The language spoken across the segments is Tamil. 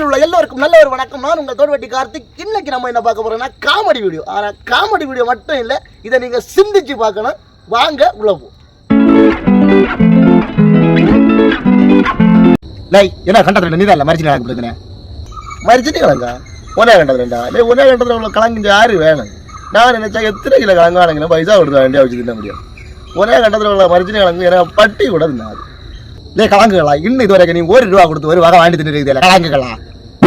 உலகத்தில் உள்ள எல்லோருக்கும் நல்ல ஒரு வணக்கம். நான் உங்கள் தோல்வெட்டி கார்த்திக். இன்னைக்கு நம்ம என்ன பார்க்க போறோம்னா காமெடி வீடியோ. ஆனால் காமெடி வீடியோ மட்டும் இல்லை இதை நீங்கள் சிந்திச்சு பார்க்கணும். வாங்க உழவு லை என்ன கண்டத்தில் நீதான் இல்லை மரிச்சு நான் கொடுக்குறேன் மரிச்சிட்டு கலங்க கண்டது கண்டதுலண்டா இல்லை ஒன்றா கண்டத்தில் உள்ள கலங்கு யாரு வேணும்? நான் நினைச்சா எத்தனை கிலோ கலங்கானுங்கன்னா பைசா கொடுக்க வேண்டிய வச்சு தின்ன முடியும்? ஒரே கண்டத்தில் உள்ள மரிச்சிட்டு கலங்கு எனக்கு பட்டி கூட தின்னாது இல்லை கலங்குகளா? இன்னும் இது வரைக்கும் நீ ஒரு ரூபா கொடுத்து ஒரு வகை வாங்கிட்டு தின்னு கலங்குகளா?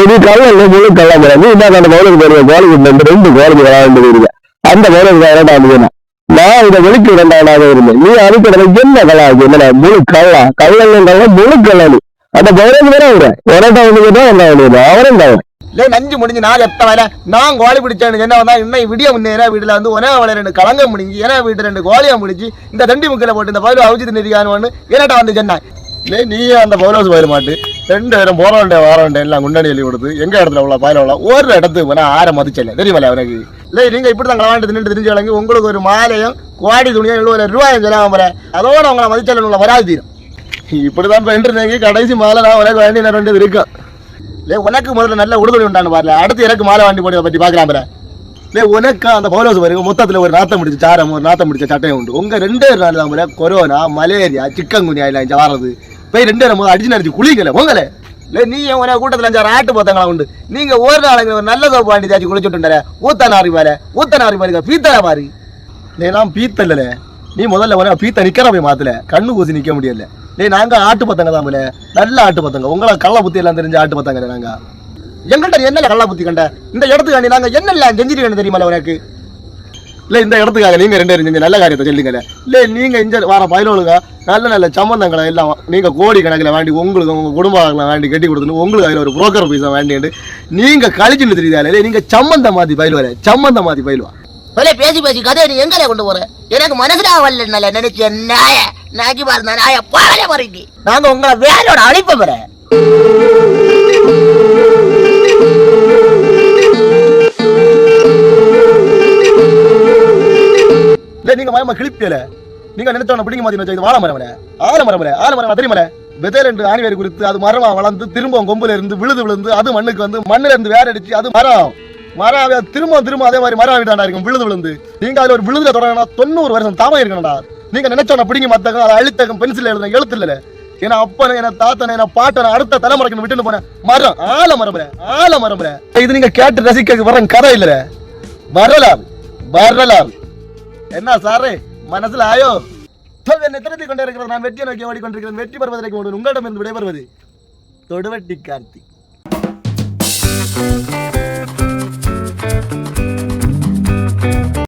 இது கல்ல முழு கல்ல நீ என்ன அந்த கோலுக்கு போறிய கோலுக்கு ரெண்டு கோலுக்கு விளையாண்டு இருக்கீங்க அந்த கோலுக்கு இரண்டாவது நான் இதை வெளிக்கு இரண்டாவதாக இருந்தேன். நீ அனுப்பிடுறது என்ன கலா அது என்னடா முழு கல்லா? கல்லன் கல்ல முழு கல்லா அந்த கோலுக்கு வேற விட இரண்டாவது தான் ரெண்டாவது அவரும் தான் இல்லை நஞ்சு முடிஞ்சு நான் எத்த வேலை நான் கோழி பிடிச்சேன்னு என்ன வந்தா? இன்னும் விடிய முன்னேற வீட்டில் வந்து ஒரே அவளை ரெண்டு கலங்க முடிஞ்சு ஏன்னா வீட்டு ரெண்டு கோழியை முடிஞ்சு இந்த தண்டி முக்கில் போட்டு இந்த பயிர் அவிச்சு தின்னிருக்கான்னு என்னட்டா வந்து சொன்னான். இல்லை நீ அந்த பௌலோஸ் பயிர் மாட்டு. ரெண்டு பேரும் போறவன்டே வேண்டிய எல்லாம் முன்னாடி எழுதி கொடுத்து எங்க இடத்துல உள்ள பயில உள்ள ஒரு இடத்துக்கு போனா ஆற மதிச்சல தெரியுமல அவனுக்கு? இல்லை நீங்க இப்படி தான் கலவாண்டு தின்னு தெரிஞ்சு வழங்கி உங்களுக்கு ஒரு மாலையும் குவாடி துணியும் எழுபது ரூபாயும் சொல்லாம போற அதோட உங்களை மதிச்சல உள்ள வராது தீரும். இப்படிதான் பண்ணிருந்தேங்க கடைசி மாலை நான் உனக்கு வேண்டிய வேண்டியது இருக்கும் இல்லை உனக்கு முதல்ல நல்ல உடுதுணி உண்டான்னு பாருல. அடுத்து எனக்கு மாலை வாண்டி போடுறத பற்றி பார்க்கலாம் இல்லை உனக்கு அந்த பௌலோஸ் பாருங்க மொத்தத்துல ஒரு நாத்தம் முடிச்ச சாரம் ஒரு நாத்தம் முடிச்ச சட்டையும் உண்டு. உங்க ரெண்டு நாள் தான் கொரோனா மலேரியா சிக்கன் குனியா இல்லை இங்க போய் ரெண்டே நம்ம அடிச்சு நடிச்சு குளிக்கல உங்களே இல்லை நீ உன கூட்டத்தில் அஞ்சாறு ஆட்டு போத்தங்களா உண்டு? நீங்க ஒரு நாளைக்கு ஒரு நல்ல சோப்பு வாண்டி தாச்சு குளிச்சுட்டு ஊத்தனாரி பாரு ஊத்தனாரி பாருங்க பீத்தனா பாரு லே நான் பீத்த இல்லல நீ முதல்ல உன பீத்த நிக்கிற போய் மாத்தல. கண்ணு கூசி நிக்க முடியல. லே நாங்க ஆட்டு பத்தங்க தான் போல நல்ல ஆட்டு பத்தங்க. உங்களை கள்ள புத்தி எல்லாம் தெரிஞ்ச ஆட்டு பத்தங்க நாங்க. எங்கள்கிட்ட நீ என்ன கள்ள புத்தி கண்ட? இந்த இடத்துக்காண்டி நாங்க என்னெல்லாம் செஞ்சிருக்கேன்னு தெரியுமா உனக்கு? இல்ல இந்த இடத்துக்காக நீங்க ரெண்டு பேரும் நல்ல காரியத்தை சொல்லுங்க இல்ல நீங்க இந்த வார பயலுங்க நல்ல நல்ல சம்பந்தங்களை எல்லாம் நீங்க கோடி கணக்கில் வேண்டி உங்களுக்கு உங்க குடும்பங்களை வேண்டி கட்டி கொடுத்துட்டு உங்களுக்கு அதில் ஒரு புரோக்கர் பைசா வேண்டிட்டு நீங்க கழிச்சுட்டு தெரியுதா இல்ல நீங்க சம்பந்தம் மாத்தி பயிலுவாரு சம்பந்தம் மாத்தி பயிலுவா. ஒரே பேசி பேசி கதையை நீ எங்கே கொண்டு போற? எனக்கு மனசுல வரல நினைச்ச நாய நாக்கி பாருந்த நாய பாவலே மாறிட்டி நாங்க உங்களை வேலையோட அழைப்ப பெற மரமா கிளிப்பியல நீங்க நினைத்தவன பிடிங்க மாதிரி இது வாழ மரம் ஆல மரம் ஆல மரம் தெரியுமல? விதை ரெண்டு ஆணிவேர் குறித்து அது மரமா வளர்ந்து திரும்ப கொம்புல இருந்து விழுது விழுந்து அது மண்ணுக்கு வந்து மண்ணுல இருந்து வேற அடிச்சு அது மரம். மரம் திரும்ப திரும்ப அதே மாதிரி மரம் வீட்டாண்டா இருக்கும் விழுது விழுந்து. நீங்க அதுல ஒரு விழுதுல தொடங்கினா தொண்ணூறு வருஷம் தாமம் இருக்கணும்டா. நீங்க நினைச்சவன பிடிங்க மத்தகம் அதை அழுத்தகம் பென்சில் எழுதுன எழுத்து இல்ல ஏன்னா அப்பனை என தாத்தனை என பாட்டனை அடுத்த தலைமுறைக்கு விட்டுட்டு போனேன் மரம் ஆல மரம் ஆல மரம் இது நீங்க கேட்டு ரசிக்க வர கதை இல்ல வரலாறு வரலாறு என்ன சாரே? மனசுல ஆயோ என்னை திருத்தி கொண்டே இருக்கிறது. நான் வெற்றியை நோக்கி ஓடிக்கொண்டிருக்கிறேன். வெற்றி பெறுவதற்கு உங்களிடம் இருந்து விடைபெறுவது தொடுவட்டி கார்த்தி